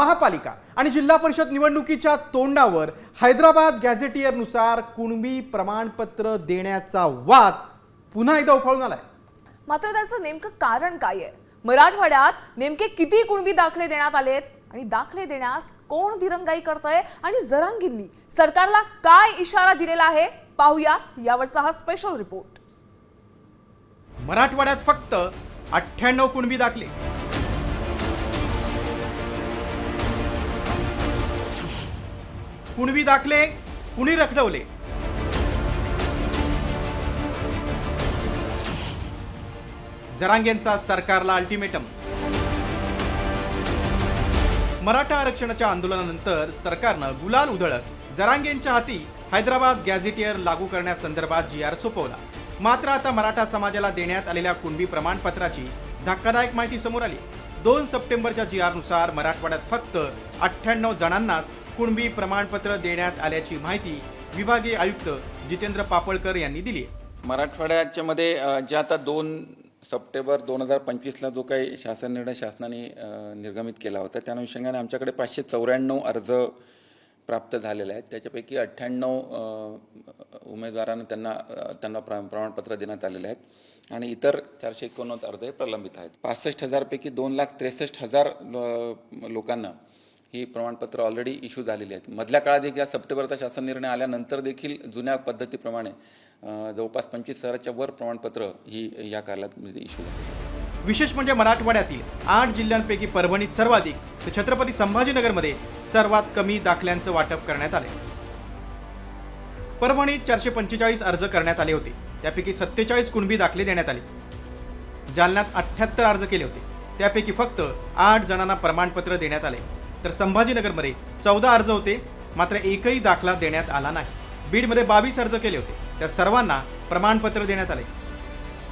महापालिका आणि जिल्हा परिषद निवडणुकीच्या तोंडावर हैदराबाद गॅझेटियरनुसार कुणबी प्रमाणपत्र देण्याचा वाद पुन्हा एकदा उफाळून आलाय. मात्र त्याचं नेमकं कारण काय आहे? मराठवाड्यात नेमके किती कुणबी दाखले देण्यात आलेत आणि दाखले देण्यास कोण दिरंगाई करतंय? आणि जरांगींनी सरकारला काय इशारा दिलेला आहे? पाहुयात यावरचा हा स्पेशल रिपोर्ट मराठवाड्यात फक्त अठ्ठ्याण्णव कुणबी दाखले. कुणबी दाखले कुणी रखडवले? जरांगेंचा सरकारला अल्टिमेटम मराठा आरक्षणाच्या आंदोलनानंतर सरकारनं गुलाल उधळत जरांगेंच्या हाती हैदराबाद गॅझेटियर लागू करण्यासंदर्भात जी आर सोपवला. मात्र आता मराठा समाजाला देण्यात आलेल्या कुणबी प्रमाणपत्राची धक्कादायक माहिती समोर आली. दोन सप्टेंबरच्या जी आरनुसार मराठवाड्यात फक्त अठ्ठ्याण्णव जणांनाच कुणबी प्रमाणपत्र देण्यात आल्याची माहिती विभागीय आयुक्त जितेंद्र पापळकर यांनी दिली मराठवाड्याच्या मध्ये जे आता दोन सप्टेंबर दोन हजार पंचवीसला जो काही शासन निर्णय शासनाने निर्गमित केला होता त्या अनुषंगाने आमच्याकडे पाचशे चौऱ्याण्णव अर्ज प्राप्त झालेले आहेत. त्याच्यापैकी अठ्ठ्याण्णव उमेदवारांना त्यांना त्यांना प्र प्रमाणपत्र देण्यात आलेले आहेत आणि इतर चारशे एकोणनव्वद अर्ज हे प्रलंबित आहेत. पासष्ट हजारपैकी दोन लाख त्रेसष्ट हजार लो- लोकांना ही प्रमाणपत्र ऑलरेडी इश्यू झालेली आहेत. मधल्या काळात एक या सप्टेंबरचा शासन निर्णय आल्यानंतर देखील जुन्या पद्धतीप्रमाणे जवळपास पंचवीस हजाराच्या वर प्रमाणपत्र ही या कालावधीमध्ये म्हणजे इश्यू विशेष म्हणजे मराठवाड्यातील आठ जिल्ह्यांपैकी परभणीत सर्वाधिक तर छत्रपती संभाजीनगरमध्ये सर्वात कमी दाखल्यांचं वाटप करण्यात आले परभणीत चारशे पंचेचाळीस अर्ज करण्यात आले होते. त्यापैकी सत्तेचाळीस कुणबी दाखले देण्यात आले. जालन्यात अठ्ठ्याहत्तर अर्ज केले होते. त्यापैकी फक्त आठ जणांना प्रमाणपत्र देण्यात आले. तर संभाजीनगरमध्ये चौदा अर्ज होते मात्र एकही दाखला देण्यात आला नाही. बीडमध्ये बावीस अर्ज केले होते. त्या सर्वांना प्रमाणपत्र देण्यात आले.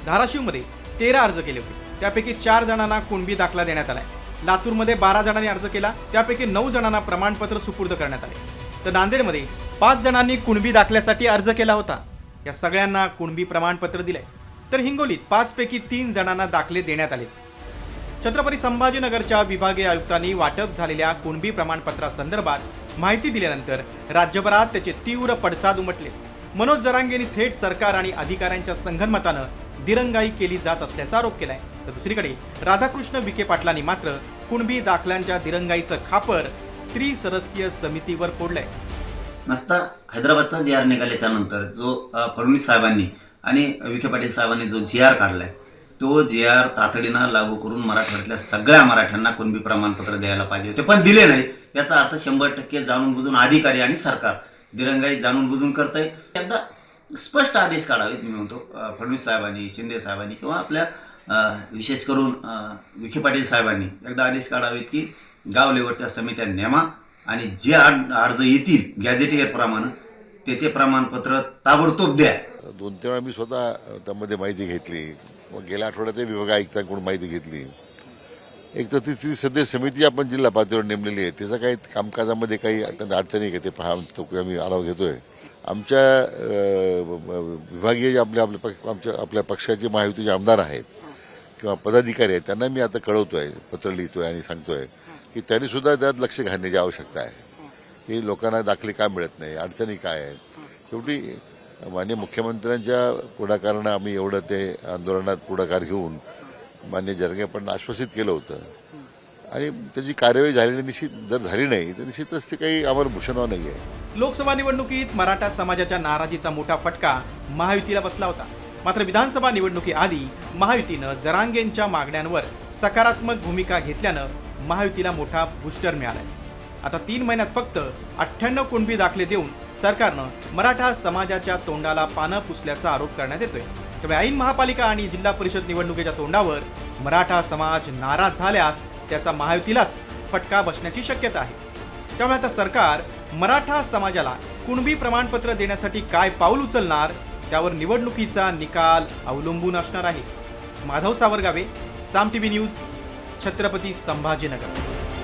धाराशिवमध्ये तेरा अर्ज केले होते. त्यापैकी चार जणांना कुणबी दाखला देण्यात आलाय. लातूरमध्ये बारा जणांनी अर्ज केला. त्यापैकी नऊ जणांना प्रमाणपत्र सुपूर्द करण्यात आले. तर नांदेडमध्ये पाच जणांनी कुणबी दाखल्यासाठी अर्ज केला होता. या सगळ्यांना कुणबी प्रमाणपत्र दिलंय. तर हिंगोलीत पाचपैकी तीन जणांना दाखले देण्यात आले छत्रपती संभाजीनगरच्या विभागीय आयुक्तांनी वाटप झालेल्या कुणबी प्रमाणपत्रासंदर्भात माहिती दिल्यानंतर राज्यभरात त्याचे तीव्र पडसाद उमटले. मनोज जरांगेंनी थेट सरकार आणि अधिकाऱ्यांच्या संगनमतानं दिरंगाई केली जात असल्याचा आरोप केलाय. तर दुसरीकडे राधाकृष्ण विखे पाटलांनी मात्र कुणबी दाखल्यांच्या दिरंगाईचं खापर त्रिसदस्यीय समितीवर फोडलंय. नसता हैदराबादचा जी आर निघाल्याच्या नंतर जो फडणवीस साहेबांनी आणि विखे पाटील साहेबांनी जो जी आर काढलाय तो जे आर तातडीनं लागू करून मराठवाड्यातल्या सगळ्या मराठ्यांना कुणबी प्रमाणपत्र द्यायला पाहिजे होते. पण दिले नाही. याचा अर्थ शंभर टक्के जाणून बुजून अधिकारी आणि सरकार दिरंगाई जाणून बुजून करतंय. एकदा स्पष्ट आदेश काढावेत मी म्हणतो. फडणवीस साहेबांनी शिंदे साहेबांनी किंवा आपल्या विशेष करून विखे पाटील साहेबांनी एकदा आदेश काढावेत की गाव लेवलच्या समित्या नेमा आणि जे अर्ज येतील गॅझेटियरप्रमाणे त्याचे प्रमाणपत्र ताबडतोब द्या. दोन तीन वेळा मी स्वतः त्यामध्ये माहिती घेतली. मग गेल्या आठवड्यात विभाग आयुक्तांकडून माहिती घेतली. एक तर ती ती सध्या समिती आपण जिल्हा पातळीवर नेमलेली आहे त्याचा काही कामकाजामध्ये काही अत्यंत अडचणी आहे का? ते पहा तो आम्ही आढावा घेतोय. आमच्या विभागीय जे आपल्या आपले पक्ष आमच्या आपल्या पक्षाचे महायुतीचे आमदार आहेत किंवा पदाधिकारी आहेत त्यांना मी आता कळवतोय पत्र लिहितोय आणि सांगतोय की त्यांनी सुद्धा त्यात लक्ष घालण्याची आवश्यकता आहे. की लोकांना दाखले का मिळत नाही? अडचणी काय आहेत? शेवटी माननीय मुख्यमंत्र्यांच्या पुढाकारानं आम्ही एवढं ते आंदोलनात पुढाकार घेऊन मान्य जरगे पण आश्वासित केलं होतं. आणि त्याची कार्यवाही झालेली निश्चित जर झाली नाही तर निश्चितच ते काही आम्हाला भूषणावं नाही आहे लोकसभा निवडणुकीत मराठा समाजाच्या नाराजीचा मोठा फटका महायुतीला बसला होता. मात्र विधानसभा निवडणुकीआधी महायुतीनं जरांगेंच्या मागण्यांवर सकारात्मक भूमिका घेतल्यानं महायुतीला मोठा बुस्टर मिळालाय. आता तीन महिन्यात फक्त अठ्ठ्याण्णव कुणबी दाखले देऊन सरकारनं मराठा समाजाच्या तोंडाला पानं पुसल्याचा आरोप करण्यात येतोय. त्यामुळे ऐन महापालिका आणि जिल्हा परिषद निवडणुकीच्या तोंडावर मराठा समाज नाराज झाल्यास त्याचा महायुतीलाच फटका बसण्याची शक्यता आहे. त्यामुळे आता सरकार मराठा समाजाला कुणबी प्रमाणपत्र देण्यासाठी काय पाऊल उचलणार त्यावर निवडणुकीचा निकाल अवलंबून असणार आहे. Madhav Sawargave Saam T V news Chhatrapati Sambhajinagar.